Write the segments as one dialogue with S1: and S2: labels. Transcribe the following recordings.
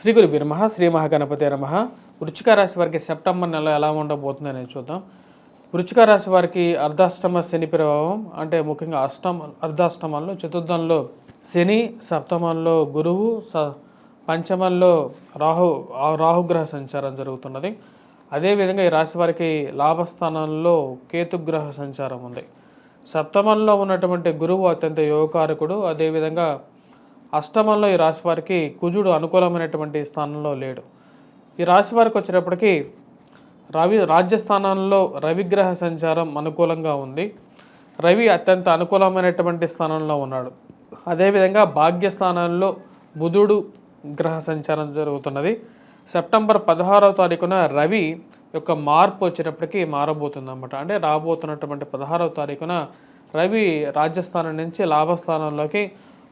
S1: శ్రీ గురు నమ శ్రీ మహాగణపతి నమ. వృచ్చిక రాశి వారికి సెప్టెంబర్ నెల ఎలా ఉండబోతుందని చూద్దాం. వృచ్చిక రాశి వారికి అర్ధాష్టమ శని ప్రభావం అంటే ముఖ్యంగా అష్టమ అర్ధాష్టమంలో చతుర్థంలో శని సప్తమంలో గురువు స పంచమంలో రాహు రాహుగ్రహ సంచారం జరుగుతున్నది. అదేవిధంగా ఈ రాశి వారికి లాభస్థానంలో కేతుగ్రహ సంచారం ఉంది. సప్తమంలో ఉన్నటువంటి గురువు అత్యంత యోగకారకుడు. అదేవిధంగా అష్టమంలో ఈ రాశి వారికి కుజుడు అనుకూలమైనటువంటి స్థానంలో లేడు. ఈ రాశి వారికి వచ్చేటప్పటికి రవి రాజ్యస్థానంలో రవిగ్రహ సంచారం అనుకూలంగా ఉంది. రవి అత్యంత అనుకూలమైనటువంటి స్థానంలో ఉన్నాడు. అదేవిధంగా భాగ్యస్థానంలో బుధుడు గ్రహ సంచారం జరుగుతున్నది. సెప్టెంబర్ పదహారవ తారీఖున రవి యొక్క మార్పు వచ్చేటప్పటికి మారబోతుంది అనమాట అంటే రాబోతున్నటువంటి పదహారవ తారీఖున రవి రాజస్థానం నుంచి లాభస్థానంలోకి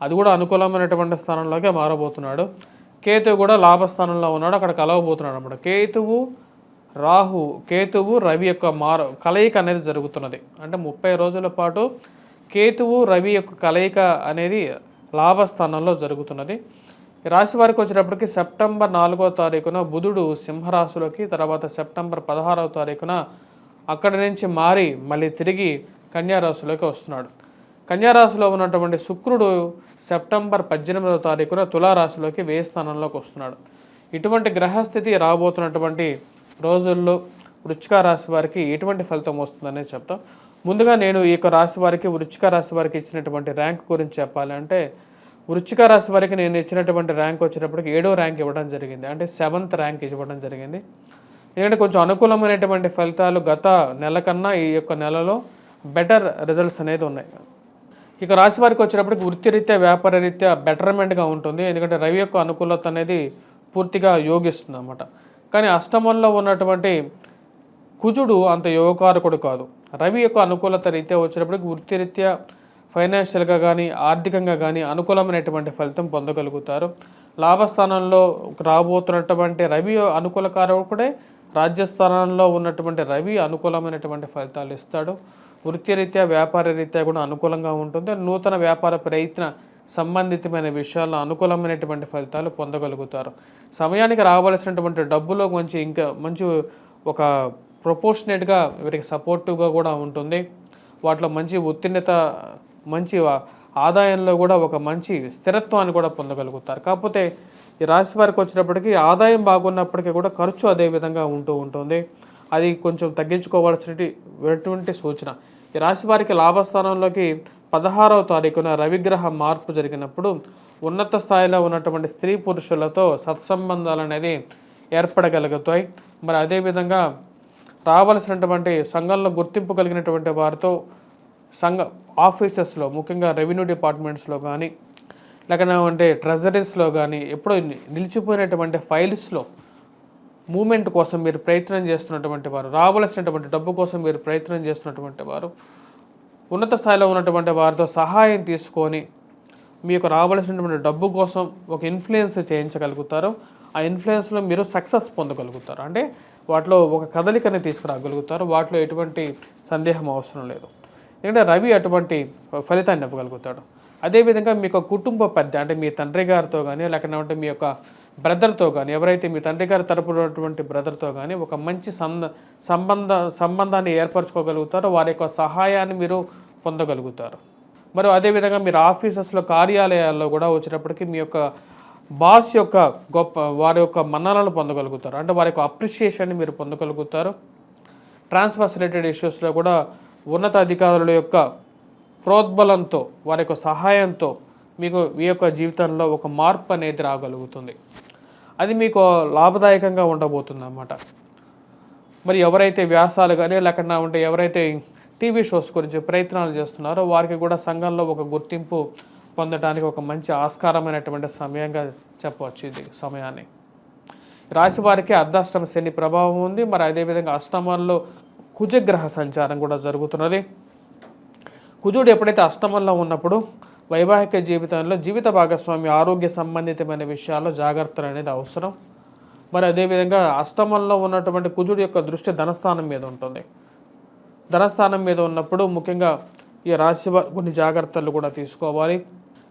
S1: అది కూడా అనుకూలమైనటువంటి స్థానంలోకి మారబోతున్నాడు. కేతువు కూడా లాభస్థానంలో ఉన్నాడు అక్కడ కలవబోతున్నాడు అనమాట కేతువు రాహు కేతువు రవి యొక్క మార కలయిక అనేది జరుగుతున్నది. అంటే ముప్పై రోజుల పాటు కేతువు రవి యొక్క కలయిక అనేది లాభస్థానంలో జరుగుతున్నది. రాశి వారికి వచ్చేటప్పటికి సెప్టెంబర్ నాలుగో తారీఖున బుధుడు సింహరాశిలోకి తర్వాత సెప్టెంబర్ పదహారవ తారీఖున అక్కడి నుంచి మారి మళ్ళీ తిరిగి కన్యారాశిలోకి వస్తున్నాడు. కన్యారాశిలో ఉన్నటువంటి శుక్రుడు సెప్టెంబర్ పద్దెనిమిదవ తారీఖున తులారాశిలోకి వేయి స్థానంలోకి వస్తున్నాడు. ఇటువంటి గ్రహస్థితి రాబోతున్నటువంటి రోజుల్లో వృచ్చిక రాశి వారికి ఎటువంటి ఫలితం వస్తుందనేది చెప్తాం. ముందుగా నేను ఈ యొక్క రాశి వారికి వృచ్చిక రాశి వారికి ఇచ్చినటువంటి ర్యాంక్ గురించి చెప్పాలంటే వృచ్చిక రాశి వారికి నేను ఇచ్చినటువంటి ర్యాంక్ వచ్చేటప్పటికి ఏడో ర్యాంక్ ఇవ్వడం జరిగింది. అంటే సెవెంత్ ర్యాంక్ ఇవ్వడం జరిగింది. ఎందుకంటే కొంచెం అనుకూలమైనటువంటి ఫలితాలు గత నెల కన్నా ఈ యొక్క నెలలో బెటర్ రిజల్ట్స్ అనేది ఉన్నాయి. ఇక రాశి వారికి వచ్చేటప్పటికి వృత్తిరీత్యా వ్యాపార రీత్యా బెటర్మెంట్గా ఉంటుంది. ఎందుకంటే రవి యొక్క అనుకూలత అనేది పూర్తిగా యోగిస్తుంది అన్నమాట కానీ అష్టమంలో ఉన్నటువంటి కుజుడు అంత యోగకారకుడు కాదు. రవి యొక్క అనుకూలత రీత్యా వచ్చేటప్పటికి వృత్తిరీత్యా ఫైనాన్షియల్గా కానీ ఆర్థికంగా కానీ అనుకూలమైనటువంటి ఫలితం పొందగలుగుతారు. లాభస్థానంలో రాబోతున్నటువంటి రవి అనుకూలకారకుడే రాజ్యస్థానంలో ఉన్నటువంటి రవి అనుకూలమైనటువంటి ఫలితాలు ఇస్తాడు. వృత్తిరీత్యా వ్యాపార రీత్యా కూడా అనుకూలంగా ఉంటుంది. నూతన వ్యాపార ప్రయత్న సంబంధితమైన విషయాల్లో అనుకూలమైనటువంటి ఫలితాలు పొందగలుగుతారు. సమయానికి రావాల్సినటువంటి డబ్బులో మంచి ఇంకా మంచి ఒక ప్రొపోర్షనేట్గా వీరికి సపోర్టివ్గా కూడా ఉంటుంది. వాటిలో మంచి ఉత్తీర్ణత మంచి ఆదాయంలో కూడా ఒక మంచి స్థిరత్వాన్ని కూడా పొందగలుగుతారు. కాకపోతే ఈ రాశి వారికి వచ్చినప్పటికీ ఆదాయం బాగున్నప్పటికీ కూడా ఖర్చు అదే విధంగా ఉంటూ ఉంటుంది. అది కొంచెం తగ్గించుకోవాల్సినటువంటి సూచన. ఈ రాశి వారికి లాభస్థానంలోకి పదహారవ తారీఖున రవిగ్రహ మార్పు జరిగినప్పుడు ఉన్నత స్థాయిలో ఉన్నటువంటి స్త్రీ పురుషులతో సత్సంబంధాలు అనేది ఏర్పడగలుగుతాయి. మరి అదేవిధంగా రావాల్సినటువంటి సంఘంలో గుర్తింపు కలిగినటువంటి వారితో సంఘ ఆఫీసెస్లో ముఖ్యంగా రెవెన్యూ డిపార్ట్మెంట్స్లో కానీ లేకపోతే ట్రెజరీస్లో కానీ ఎప్పుడో నిలిచిపోయినటువంటి ఫైల్స్లో మూమెంట్ కోసం మీరు ప్రయత్నం చేస్తున్నటువంటి వారు రావలసినటువంటి డబ్బు కోసం మీరు ప్రయత్నం చేస్తున్నటువంటి వారు ఉన్నత స్థాయిలో ఉన్నటువంటి వారితో సహాయం తీసుకొని మీకు రావలసినటువంటి డబ్బు కోసం ఒక ఇన్ఫ్లుయెన్స్ చేయించగలుగుతారు. ఆ ఇన్ఫ్లుయెన్స్లో మీరు సక్సెస్ పొందగలుగుతారు. అంటే వాటిలో ఒక కదలికని తీసుకురాగలుగుతారు. వాటిలో ఎటువంటి సందేహం అవసరం లేదు. ఎందుకంటే రవి అటువంటి ఫలితాన్ని ఇవ్వగలుగుతాడు. అదేవిధంగా మీకు కుటుంబ పెద్ద అంటే మీ తండ్రి గారితో కానీ లేకపోతే మీ యొక్క బ్రదర్తో కానీ ఎవరైతే మీ తండ్రి గారి తరపున ఉన్నటువంటి బ్రదర్తో కానీ ఒక మంచి సంద సంబంధ సంబంధాన్ని ఏర్పరచుకోగలుగుతారో వారి యొక్క సహాయాన్ని మీరు పొందగలుగుతారు. మరియు అదేవిధంగా మీరు ఆఫీసెస్లో కార్యాలయాల్లో కూడా వచ్చేటప్పటికి మీ యొక్క బాస్ యొక్క గొప్ప వారి యొక్క మన్ననలు పొందగలుగుతారు. అంటే వారి యొక్క అప్రిషియేషన్ని మీరు పొందగలుగుతారు. ట్రాన్స్ఫర్స్ రిలేటెడ్ ఇష్యూస్లో కూడా ఉన్నత అధికారుల యొక్క ప్రోద్బలంతో వారి యొక్క సహాయంతో మీకు మీ యొక్క జీవితంలో ఒక మార్పు అనేది రాగలుగుతుంది. అది మీకు లాభదాయకంగా ఉండబోతుంది అన్నమాట మరి ఎవరైతే వ్యాసాలు కానీ లేకుండా ఉంటే ఎవరైతే టీవీ షోస్ గురించి ప్రయత్నాలు చేస్తున్నారో వారికి కూడా సంఘంలో ఒక గుర్తింపు పొందడానికి ఒక మంచి ఆస్కారమైనటువంటి సమయంగా చెప్పవచ్చు ఇది సమయాన్ని. రాశి వారికి అర్ధాష్టమ శని ప్రభావం ఉంది. మరి అదేవిధంగా అష్టమంలో కుజగ్రహ సంచారం కూడా జరుగుతున్నది. కుజుడు ఎప్పుడైతే అష్టమంలో ఉన్నప్పుడు వైవాహిక జీవితంలో జీవిత భాగస్వామి ఆరోగ్య సంబంధితమైన విషయాల్లో జాగ్రత్తలు అనేది అవసరం. మరి అదేవిధంగా అష్టమంలో ఉన్నటువంటి కుజుడు యొక్క దృష్టి ధనస్థానం మీద ఉంటుంది. ధనస్థానం మీద ఉన్నప్పుడు ముఖ్యంగా ఈ రాశి కొన్ని జాగ్రత్తలు కూడా తీసుకోవాలి.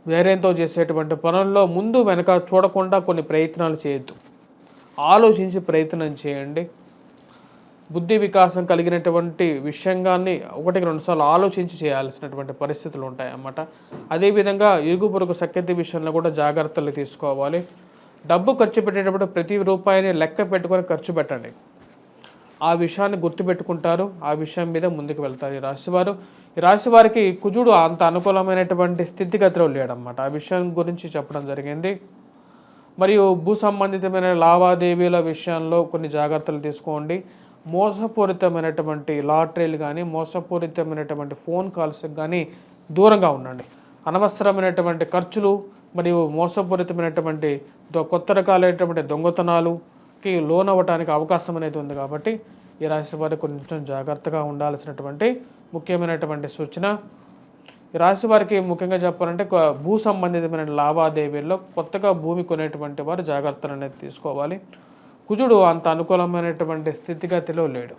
S1: వేరేంతో చేసేటువంటి పనుల్లో ముందు వెనక చూడకుండా కొన్ని ప్రయత్నాలు చేయొద్దు. ఆలోచించి ప్రయత్నం చేయండి. బుద్ధి వికాసం కలిగినటువంటి విషయంగాన్ని ఒకటికి రెండుసార్లు ఆలోచించి చేయాల్సినటువంటి పరిస్థితులు ఉంటాయి అన్నమాట అదేవిధంగా ఇరుగు పొరుగు సఖ్యత విషయంలో కూడా జాగ్రత్తలు తీసుకోవాలి. డబ్బు ఖర్చు పెట్టేటప్పుడు ప్రతి రూపాయిని లెక్క పెట్టుకొని ఖర్చు పెట్టండి. ఆ విషయాన్ని గుర్తుపెట్టుకుంటారు. ఆ విషయం మీద ముందుకు వెళ్తారు ఈ రాశివారు. ఈ రాశి వారికి కుజుడు అంత అనుకూలమైనటువంటి స్థితిగతిలో లేడనమాట ఆ విషయం గురించి చెప్పడం జరిగింది. మరియు భూ సంబంధితమైన లావాదేవీల విషయంలో కొన్ని జాగ్రత్తలు తీసుకోండి. మోసపూరితమైనటువంటి లాటరీలు కానీ మోసపూరితమైనటువంటి ఫోన్ కాల్స్ కానీ దూరంగా ఉండండి. అనవసరమైనటువంటి ఖర్చులు మరియు మోసపూరితమైనటువంటి దొ- కొత్త రకాలైనటువంటి దొంగతనాలుకి లోన్ అవ్వడానికి అవకాశం అనేది ఉంది కాబట్టి ఈ రాశి వారు కొంచెం జాగ్రత్తగా ఉండాల్సినటువంటి ముఖ్యమైనటువంటి సూచన. ఈ రాశి వారికి ముఖ్యంగా చెప్పాలంటే భూ సంబంధితమైన లావాదేవీల్లో కొత్తగా భూమి కొనేటువంటి వారు జాగ్రత్తలు అనేది తీసుకోవాలి. కుజుడు అంత అనుకూలమైనటువంటి స్థితిగతిలో లేడు.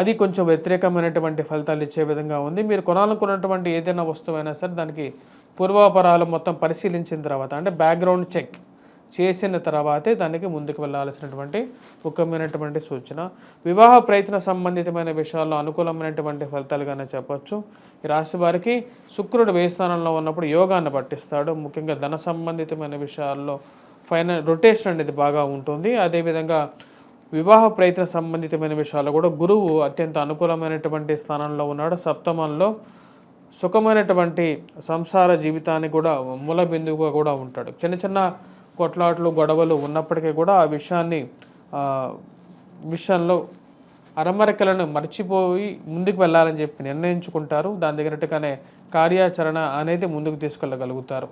S1: అది కొంచెం వ్యతిరేకమైనటువంటి ఫలితాలు ఇచ్చే విధంగా ఉంది. మీరు కొనాలనుకున్నటువంటి ఏదైనా వస్తువైనా సరే దానికి పూర్వాపరాలు మొత్తం పరిశీలించిన తర్వాత అంటే బ్యాక్గ్రౌండ్ చెక్ చేసిన తర్వాతే దానికి ముందుకు వెళ్ళాల్సినటువంటి ముఖ్యమైనటువంటి సూచన. వివాహ ప్రయత్న సంబంధితమైన విషయాల్లో అనుకూలమైనటువంటి ఫలితాలుగానే చెప్పచ్చు. ఈ రాశి వారికి శుక్రుడు వ్యయ స్థానంలో ఉన్నప్పుడు యోగాన్ని పట్టిస్తాడు. ముఖ్యంగా ధన సంబంధితమైన విషయాల్లో ఫైనల్ రొటేషన్ అనేది బాగా ఉంటుంది. అదేవిధంగా వివాహ ప్రయత్న సంబంధితమైన విషయాల్లో కూడా గురువు అత్యంత అనుకూలమైనటువంటి స్థానంలో ఉన్నాడు. సప్తమంలో సుఖమైనటువంటి సంసార జీవితాన్ని కూడా మూల బిందువుగా కూడా ఉంటాడు. చిన్న చిన్న కొట్లాట్లు గొడవలు ఉన్నప్పటికీ కూడా ఆ విషయాన్ని విషయంలో అరమరికలను మర్చిపోయి ముందుకు వెళ్ళాలని చెప్పి నిర్ణయించుకుంటారు. దాని దగ్గరగానే కార్యాచరణ అనేది ముందుకు తీసుకెళ్ళగలుగుతారు.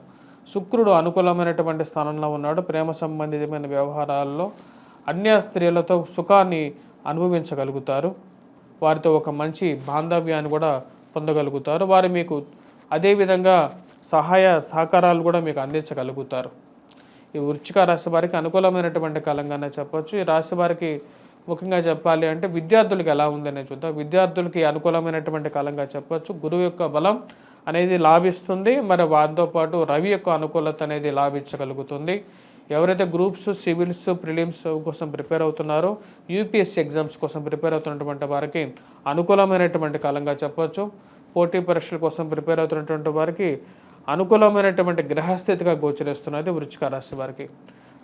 S1: శుక్రుడు అనుకూలమైనటువంటి స్థానంలో ఉన్నాడు. ప్రేమ సంబంధితమైన వ్యవహారాల్లో అన్య స్త్రీలతో సుఖాన్ని అనుభవించగలుగుతారు. వారితో ఒక మంచి బాంధవ్యాన్ని కూడా పొందగలుగుతారు. వారు మీకు అదేవిధంగా సహాయ సహకారాలు కూడా మీకు అందించగలుగుతారు. ఈ వృచ్చిక రాశి వారికి అనుకూలమైనటువంటి కాలంగానే చెప్పవచ్చు ఈ రాశి వారికి ముఖ్యంగా చెప్పాలి అంటే విద్యార్థులకు ఎలా ఉందనే చూద్దాం. విద్యార్థులకి అనుకూలమైనటువంటి కాలంగా చెప్పవచ్చు గురువు యొక్క బలం అనేది లాభిస్తుంది. మరి వారితో పాటు రవి యొక్క అనుకూలత అనేది లాభించగలుగుతుంది. ఎవరైతే గ్రూప్స్ సివిల్స్ ప్రిలిమ్స్ కోసం ప్రిపేర్ అవుతున్నారో యూపీఎస్సీ ఎగ్జామ్స్ కోసం ప్రిపేర్ అవుతున్నటువంటి వారికి అనుకూలమైనటువంటి కాలంగా చెప్పవచ్చు పోటీ పరీక్షల కోసం ప్రిపేర్ అవుతున్నటువంటి వారికి అనుకూలమైనటువంటి గ్రహస్థితిగా గోచరిస్తున్నది వృచ్చిక రాశి వారికి.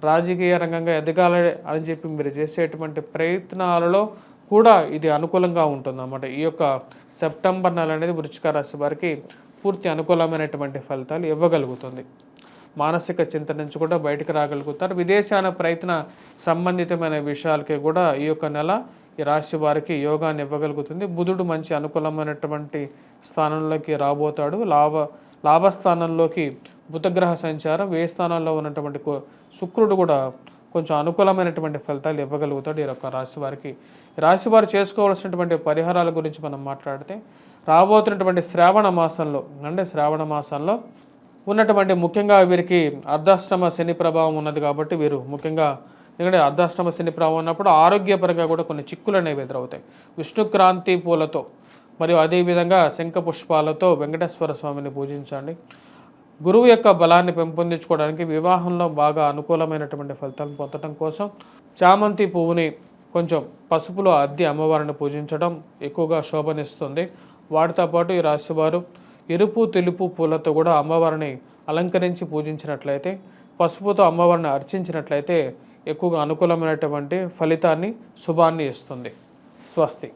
S1: రాజకీయ రంగంగా ఎదగాలి అని చెప్పి మీరు చేసేటువంటి ప్రయత్నాలలో కూడా ఇది అనుకూలంగా ఉంటుంది అన్నమాట ఈ యొక్క సెప్టెంబర్ నెల అనేది వృచ్చిక రాశి వారికి పూర్తి అనుకూలమైనటువంటి ఫలితాలు ఇవ్వగలుగుతుంది. మానసిక చింత నుంచి కూడా బయటకు రాగలుగుతారు. విదేశాన ప్రయత్న సంబంధితమైన విషయాలకి కూడా ఈ యొక్క నెల ఈ రాశి వారికి యోగాన్ని ఇవ్వగలుగుతుంది. బుధుడు మంచి అనుకూలమైనటువంటి స్థానంలోకి రాబోతాడు. లాభ లాభస్థానంలోకి బుధగ్రహ సంచారం ఏ స్థానంలో ఉన్నటువంటి శుక్రుడు కూడా కొంచెం అనుకూలమైనటువంటి ఫలితాలు ఇవ్వగలుగుతాడు ఈ యొక్క రాశి వారికి. రాశి వారు చేసుకోవాల్సినటువంటి పరిహారాల గురించి మనం మాట్లాడితే రాబోతున్నటువంటి శ్రావణ మాసంలో అంటే శ్రావణ మాసంలో ఉన్నటువంటి ముఖ్యంగా వీరికి అర్ధాష్టమ శని ప్రభావం ఉన్నది కాబట్టి వీరు ముఖ్యంగా ఎందుకంటే అర్ధాష్టమ శని ప్రభావం ఉన్నప్పుడు ఆరోగ్యపరంగా కూడా కొన్ని చిక్కులు అనేవి ఎదురవుతాయి. విష్ణుక్రాంతి పూలతో మరియు అదేవిధంగా శంఖ పుష్పాలతో వెంకటేశ్వర స్వామిని పూజించండి. గురువు యొక్క బలాన్ని పెంపొందించుకోవడానికి వివాహంలో బాగా అనుకూలమైనటువంటి ఫలితాలను పొందడం కోసం చామంతి పువ్వుని కొంచెం పసుపులో అద్దె అమ్మవారిని పూజించడం ఎక్కువగా శోభనిస్తుంది. వాటితో పాటు ఈ రాశివారు ఎరుపు తెలుపు పూలతో కూడా అమ్మవారిని అలంకరించి పూజించినట్లయితే పసుపుతో అమ్మవారిని అర్చించినట్లయితే ఎక్కువగా అనుకూలమైనటువంటి ఫలితాన్ని శుభాన్ని ఇస్తుంది. స్వస్తి.